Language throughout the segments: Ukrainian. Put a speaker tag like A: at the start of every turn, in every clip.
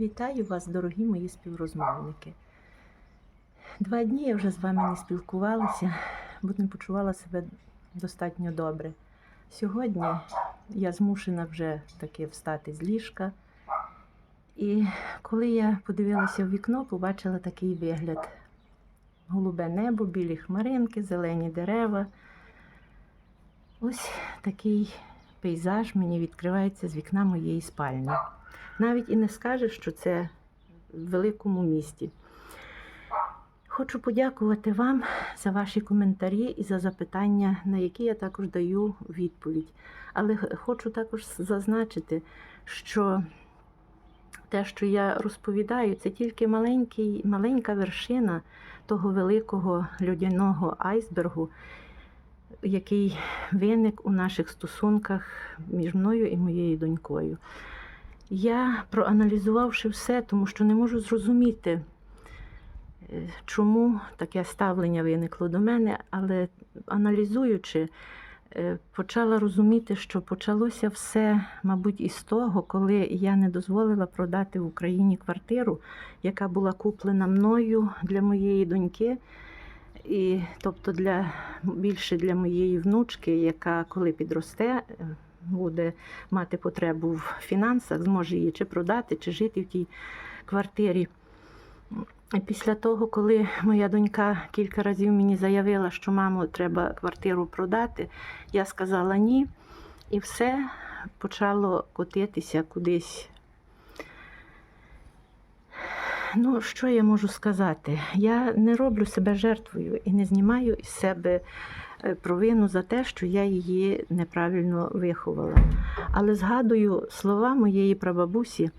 A: Вітаю вас, дорогі мої співрозмовники. Два дні я вже з вами не спілкувалася, бо не почувала себе достатньо добре. Сьогодні я змушена вже таки встати з ліжка. І коли я подивилася в вікно, побачила такий вигляд: голубе небо, білі хмаринки, зелені дерева. Ось такий пейзаж мені відкривається з вікна моєї спальні. Навіть і не скажеш, що це в великому місті. Хочу подякувати вам за ваші коментарі і за запитання, на які я також даю відповідь. Але хочу також зазначити, що те, що я розповідаю, це тільки маленький, маленька вершина того великого людяного айсбергу, який виник у наших стосунках між мною і моєю донькою. Я проаналізувавши все, тому що не можу зрозуміти, е, чому таке ставлення виникло до мене, але аналізуючи, е, почала розуміти, що почалося все, мабуть, із того, коли я не дозволила продати в Україні квартиру, яка була куплена мною для моєї доньки. І тобто для більше для моєї внучки, яка коли підросте, е, буде мати потребу в фінансах, зможе її чи продати, чи жити в тій квартирі. І Після того, коли моя донька кілька разів мені заявила, що мамо, треба квартиру продати, я сказала ні, і все почало котитися кудись. Ну, що я можу сказати? Я не роблю себе жертвою і не знімаю із себе е, провину за те, що я її неправильно виховала. Але згадую слова моєї прабабусі,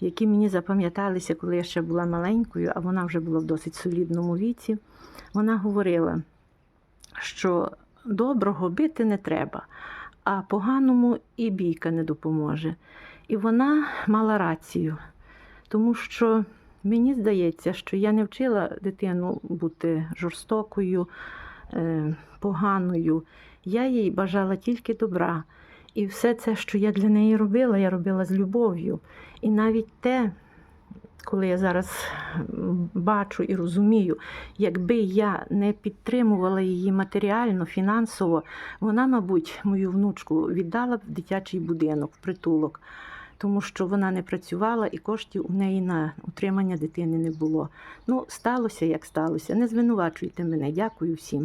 A: які мені запам'яталися, коли я ще була маленькою, а вона вже була в досить солідному віці. Вона говорила, що доброго бити не треба, а поганому і бійка не допоможе. І вона мала рацію, тому що мені здається, що я не вчила дитину бути жорстокою, е, поганою. Я їй бажала тільки добра. І все це, що я для неї робила, я робила з любов'ю. І навіть те, коли я зараз бачу і розумію, якби я не підтримувала її матеріально, фінансово, вона, мабуть, мою внучку віддала б в дитячий будинок, в притулок, тому що вона не працювала і коштів у неї на утримання дитини не було. Ну, сталося, як сталося. Не звинувачуйте мене. Дякую всім.